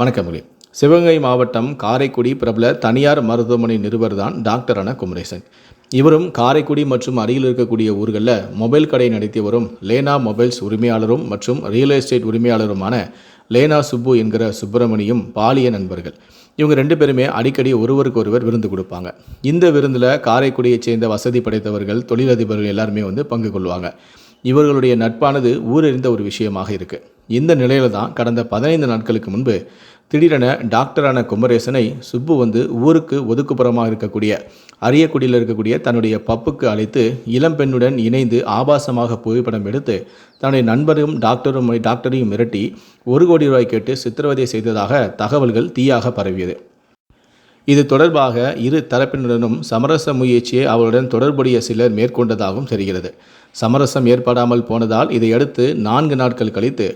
வணக்கம் சிவகங்கை மாவட்டம் காரைக்குடி பிரபல தனியார் மருத்துவமனை நிருபர் தான் டாக்டரான குமரேசன். இவரும் காரைக்குடி மற்றும் அருகில் இருக்கக்கூடிய ஊர்களில் மொபைல் கடை நடத்தி வரும் லேனா மொபைல்ஸ் உரிமையாளரும் மற்றும் ரியல் எஸ்டேட் உரிமையாளருமான லேனா சுப்பு என்கிற சுப்பிரமணியும் பாலிய நண்பர்கள். இவங்க ரெண்டு பேருமே அடிக்கடி ஒருவருக்கு ஒருவர் விருந்து கொடுப்பாங்க. இந்த விருந்தில் காரைக்குடியைச் சேர்ந்த வசதி படைத்தவர்கள் தொழிலதிபர்கள் எல்லாருமே வந்து பங்கு கொள்வாங்க. இவர்களுடைய நட்பானது ஊரறிந்த ஒரு விஷயமாக இருக்குது இந்த நிலையில தான் கடந்த பதினைந்து நாட்களுக்கு முன்பு திடீரென டாக்டரான குமரேசனை சுப்பு வந்து ஊருக்கு ஒதுக்குப்புறமாக இருக்கக்கூடிய அரியக்குடியில் இருக்கக்கூடிய தன்னுடைய பப்புக்கு அழைத்து இளம்பெண்ணுடன் இணைந்து ஆபாசமாக புகைப்படம் எடுத்து தன்னுடைய நண்பரும் டாக்டரும் டாக்டரையும் மிரட்டி ஒரு கோடி ரூபாய் கேட்டு சித்திரவதை செய்ததாக தகவல்கள் தீயாக பரவியது. இது தொடர்பாக இரு தரப்பினருடனும் சமரச முயற்சியை அவருடன் தொடர்புடைய சிலர் மேற்கொண்டதாகவும் தெரிகிறது. சமரசம் ஏற்படாமல் போனதால் இதையடுத்து நான்கு நாட்கள் கழித்து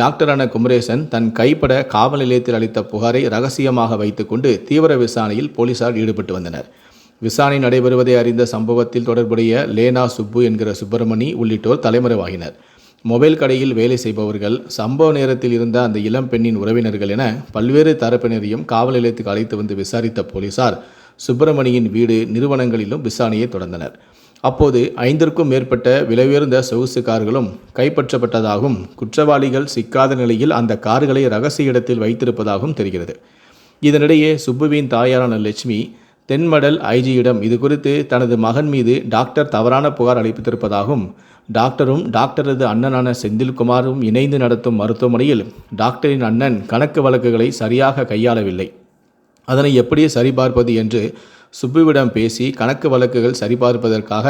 டாக்டரான குமரேசன் தன் கைப்பட காவல் நிலையத்தில் அளித்த புகாரை ரகசியமாக வைத்துக்கொண்டு தீவிர விசாரணையில் போலீசார் ஈடுபட்டு வந்தனர். விசாரணை நடைபெறுவதை அறிந்த சம்பவத்தில் தொடர்புடைய லேனா சுப்பு என்கிற சுப்பிரமணி உள்ளிட்டோர் தலைமறைவாகினர். மொபைல் கடையில் வேலை செய்பவர்கள் சம்பவ நேரத்தில் இருந்த அந்த இளம் பெண்ணின் உறவினர்கள் என பல்வேறு தரப்பினரையும் காவல் நிலையத்துக்கு அழைத்து வந்து விசாரித்த போலீசார் சுப்பிரமணியின் வீடு நிறுவனங்களிலும் விசாரணையை தொடர்ந்தனர். அப்போது ஐந்திற்கும் மேற்பட்ட விலையுயர்ந்த சொகுசு கார்களும் கைப்பற்றப்பட்டதாகவும் குற்றவாளிகள் சிக்காத நிலையில் அந்த கார்களை ரகசிய இடத்தில் வைத்திருப்பதாகவும் தெரிகிறது. இதனிடையே சுப்புவின் தாயாரான லட்சுமி தென்மடல் ஐஜியிடம் இது குறித்து தனது மகன் மீது டாக்டர் தவறான புகார் அளித்திருப்பதாகவும் டாக்டரும் டாக்டரது அண்ணனான செந்தில்குமாரும் இணைந்து நடத்தும் மருத்துவமனையில் டாக்டரின் அண்ணன் கணக்கு வழக்குகளை சரியாக கையாளவில்லை. அதனை எப்படி சரிபார்ப்பது என்று சுப்புவிடம் பேசி கணக்கு வழக்குகள் சரிபார்ப்பதற்காக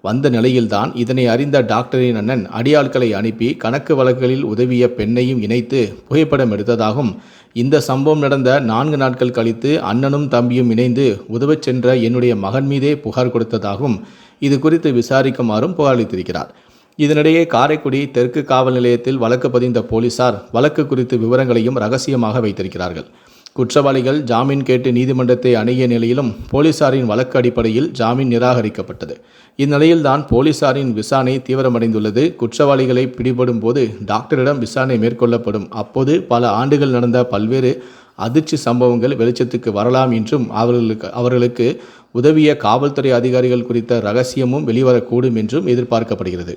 வந்த நிலையில்தான் இதனை அறிந்த டாக்டரின் அண்ணன் அடியாட்களை அனுப்பி கணக்கு வழக்குகளில் உதவிய பெண்ணையும் இணைத்து புகைப்படம் எடுத்ததாகவும் இந்த சம்பவம் நடந்த நான்கு நாட்கள் கழித்து அண்ணனும் தம்பியும் இணைந்து உதவச் சென்ற என்னுடைய மகன் மீதே புகார் கொடுத்ததாகவும் இது குறித்து விசாரிக்குமாறும் புகாரளித்திருக்கிறார் இதனிடையே காரைக்குடி தெற்கு காவல் நிலையத்தில் வழக்கு பதிந்த போலீசார் வழக்கு குறித்து விவரங்களையும் ரகசியமாக வைத்திருக்கிறார்கள். குற்றவாளிகள் ஜாமீன் கேட்டு நீதிமன்றத்தை அணுகிய நிலையிலும் போலீசாரின் வழக்கு அடிப்படையில் ஜாமீன் நிராகரிக்கப்பட்டது. இந்நிலையில்தான் போலீசாரின் விசாரணை தீவிரமடைந்துள்ளது. குற்றவாளிகளை பிடிபடும் போது டாக்டரிடம் விசாரணை மேற்கொள்ளப்படும். அப்போது பல ஆண்டுகள் நடந்த பல்வேறு அதிர்ச்சி சம்பவங்கள் வெளிச்சத்துக்கு வரலாம் என்றும் அவர்களுக்கு அவர்களுக்கு உதவிய காவல்துறை அதிகாரிகள் குறித்த ரகசியமும் வெளிவரக்கூடும் என்றும் எதிர்பார்க்கப்படுகிறது.